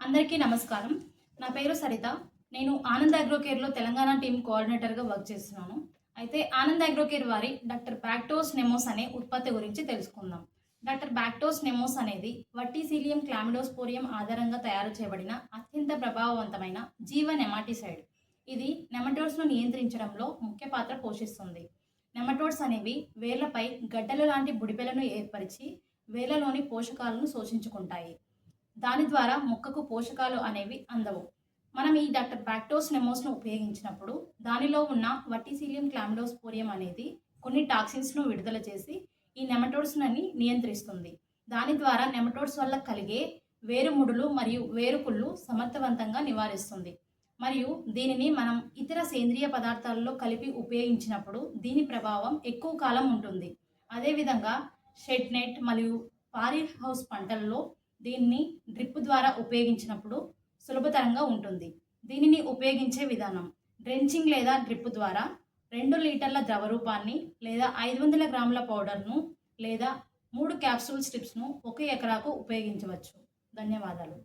అందరికీ నమస్కారం. నా పేరు సరిత. నేను ఆనంద్ అగ్రోకేర్లో తెలంగాణ టీం కోఆర్డినేటర్గా వర్క్ చేస్తున్నాను. అయితే ఆనంద్ అగ్రోకేర్ వారి డాక్టర్ బ్యాక్టోస్ నెమోస్ అనే ఉత్పత్తి గురించి తెలుసుకుందాం. డాక్టర్ బ్యాక్టోస్ నెమోస్ అనేది వట్టిసీలియం క్లామిడోస్పోరియం ఆధారంగా తయారు చేయబడిన అత్యంత ప్రభావవంతమైన జీవ నెమాటిసైడ్. ఇది నెమటోడ్స్ను నియంత్రించడంలో ముఖ్య పాత్ర పోషిస్తుంది. నెమటోడ్స్ అనేవి వేర్లపై గడ్డలు లాంటి బుడిపెలను ఏర్పరిచి వేర్లలోని పోషకాలను శోషించుకుంటాయి. దాని ద్వారా మొక్కకు పోషకాలు అనేవి అందవు. మనం ఈ డాక్టర్ బ్యాక్టోస్ నెమోస్ను ఉపయోగించినప్పుడు దానిలో ఉన్న వట్టిసీలియం క్లామిడోస్పోరియం అనేది కొన్ని టాక్సిన్స్ను విడుదల చేసి ఈ నెమటోడ్స్ని నియంత్రిస్తుంది. దాని ద్వారా నెమటోడ్స్ వల్ల కలిగే వేరుముడులు మరియు వేరుకుళ్ళు సమర్థవంతంగా నివారిస్తుంది. మరియు దీనిని మనం ఇతర సేంద్రియ పదార్థాలలో కలిపి ఉపయోగించినప్పుడు దీని ప్రభావం ఎక్కువ కాలం ఉంటుంది. అదేవిధంగా షెడ్ నెట్ మరియు పారీ హౌస్ పంటల్లో దీన్ని డ్రిప్ ద్వారా ఉపయోగించినప్పుడు సులభతరంగా ఉంటుంది. దీనిని ఉపయోగించే విధానం డ్రెంచింగ్ లేదా డ్రిప్ ద్వారా రెండు లీటర్ల ద్రవ రూపాన్ని లేదా ఐదు వందల గ్రాముల పౌడర్ను లేదా మూడు క్యాప్సూల్ స్ట్రిప్స్ను ఒక ఎకరాకు ఉపయోగించవచ్చు. ధన్యవాదాలు.